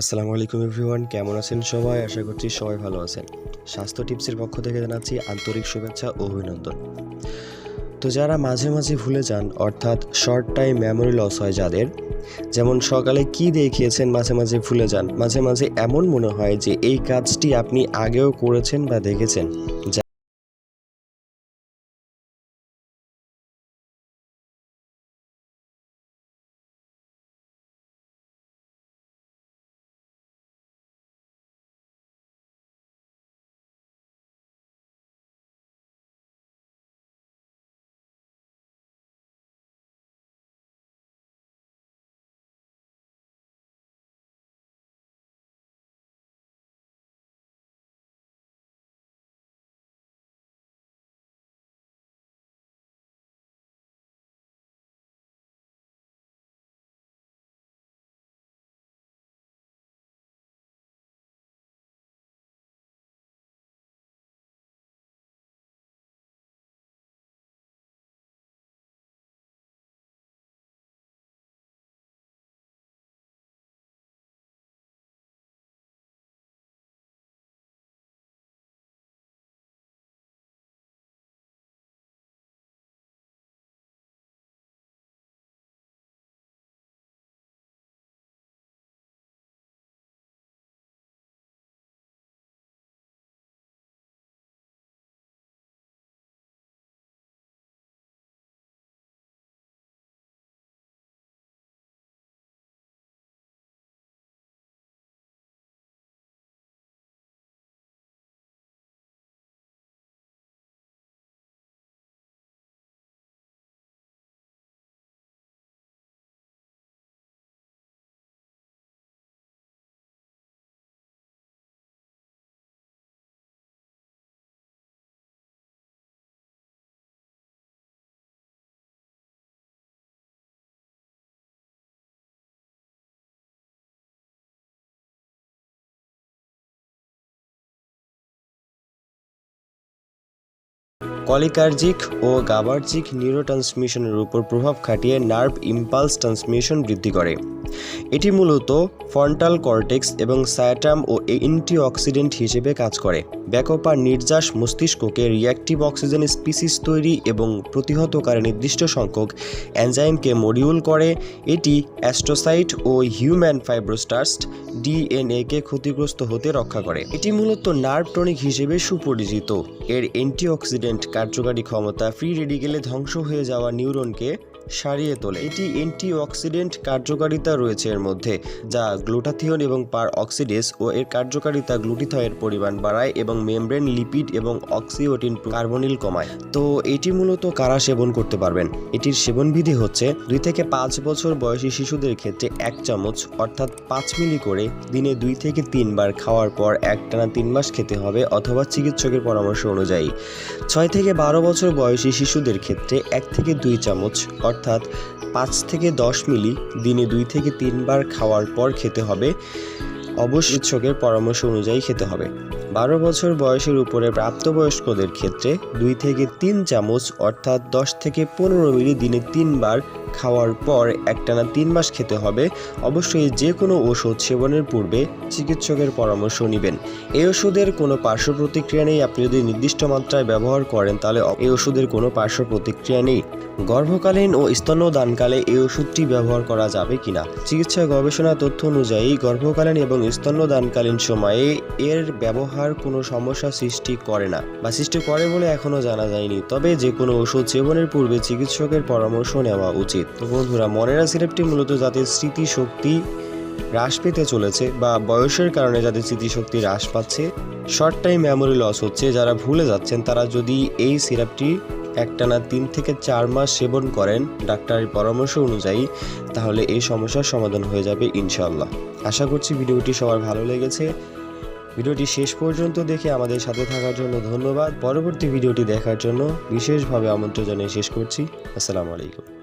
আসসালামু আলাইকুম এভরিওয়ান, কেমন আছেন সবাই? আশা করছি সবাই ভালো আছেন। স্বাস্থ্য টিপসের পক্ষ থেকে জানাচ্ছি আন্তরিক শুভেচ্ছা ও অভিনন্দন। তো যারা মাঝে মাঝে ভুলে যান, অর্থাৎ শর্ট টাইম মেমোরি লস হয় যাদের, যেমন সকালে কি দেখিয়েছেন মাঝে মাঝে ভুলে যান, মাঝে মাঝে এমন মনে হয় যে এই কাজটি আপনি আগেও করেছেন বা দেখেছেন কলিকার্জিক ও গাবার্জিক নিউরোট্রান্সমিশনের উপর প্রভাব খাটিয়ে নার্ভ ইম্পালস ট্রান্সমিশন বৃদ্ধি করে। এটি মূলত ফন্টাল কর্টেক্স এবং সায়াটাম ও অ্যান্টিঅক্সিডেন্ট হিসেবে কাজ করে। ব্যাকপার নির্যাস মস্তিষ্ককে রিঅ্যাক্টিভ অক্সিজেন স্পিসিস তৈরি এবং প্রতিহতকারী নির্দিষ্ট সংখ্যক এনজাইমকে মডিউল করে। এটি অ্যাস্ট্রোসাইট ও হিউম্যান ফাইব্রোস্টাস্ট ডিএনএকে ক্ষতিগ্রস্ত হতে রক্ষা করে। এটি মূলত নার্ভ টনিক হিসেবে সুপরিচিত। এর অ্যান্টিঅক্সিডেন্ট কার্যকারী ক্ষমতা ফ্রি রেডিকেলে ধ্বংস হয়ে যাওয়া নিউরনকে সারিয়ে তোলে। এটি অ্যান্টিঅক্সিডেন্ট কার্যকারিতা রয়েছে এর মধ্যে, যা গ্লুটাথিয়ন এবং পার অক্সিডেস ও এর কার্যকারিতা গ্লুটিথয়ের পরিমাণ বাড়ায় এবং মেমব্রেন, লিপিড এবং অক্সিওটিন কার্বনিল কমায়। তো এটি মূলত কারা সেবন করতে পারবেন? এটির সেবনবিধি হচ্ছে, দুই থেকে পাঁচ বছর বয়সী শিশুদের ক্ষেত্রে এক চামচ, অর্থাৎ পাঁচ মিলি করে দিনে দুই থেকে তিনবার খাওয়ার পর একটানা তিন মাস খেতে হবে অথবা চিকিৎসকের পরামর্শ অনুযায়ী। ছয় থেকে বারো বছর বয়সী শিশুদের ক্ষেত্রে এক থেকে দুই চামচ, অর্থাৎ পাঁচ থেকে দশ মিলি দিনে দুই থেকে তিনবার খাওয়ার পর খেতে হবে। অবশ্যই চিকিৎসকের পরামর্শ অনুযায়ী খেতে হবে। বারো বছর বয়সের উপরে প্রাপ্তবয়স্কদের ক্ষেত্রে দুই থেকে তিন চামচ অর্থাৎ দশ থেকে পনেরো মিলি দিনে তিনবার খাওয়ার পর একটানা তিন মাস খেতে হবে। অবশ্যই যে কোনো ওষুধ সেবনের পূর্বে চিকিৎসকের পরামর্শ নেবেন। এই ওষুধের কোনো পার্শ্ব প্রতিক্রিয়া নেই। আপনি যদি নির্দিষ্ট মাত্রায় ব্যবহার করেন, তাহলে এই ওষুধের কোনো পার্শ্ব প্রতিক্রিয়া নেই। গর্ভকালীন ও স্তন্যদানকালে এই ওষুধটি ব্যবহার করা যাবে কিনা? চিকিৎসা গবেষণা তথ্য অনুযায়ী গর্ভকালীন এবং স্তন্যদানকালীন সময়ে এর ব্যবহার কোনো সমস্যা সৃষ্টি করে না বা সৃষ্টি করে বলে এখনও জানা যায়নি। তবে যে কোনো ওষুধ সেবনের পূর্বে চিকিৎসকের পরামর্শ নেওয়া উচিত। তো বন্ধুরা, মনেরা সিরাপটি মূলত যাদের স্মৃতিশক্তি হ্রাস পেতে চলেছে বা বয়সের কারণে যাদের স্মৃতিশক্তি হ্রাস পাচ্ছে শর্ট টাইম মেমোরি লস হচ্ছে, যারা ভুলে যাচ্ছেন, তারা যদি এই সিরাপটি একটানা তিন থেকে চার মাস সেবন করেন ডাক্তারের পরামর্শ অনুযায়ী, তাহলে এই সমস্যার সমাধান হয়ে যাবে ইনশাল্লাহ আশা করছি ভিডিওটি সবার ভালো লেগেছে। ভিডিওটি শেষ পর্যন্ত দেখে আমাদের সাথে থাকার জন্য ধন্যবাদ। পরবর্তী ভিডিওটি দেখার জন্য বিশেষভাবে আমন্ত্রণ জানিয়ে শেষ করছি। আসসালামু আলাইকুম।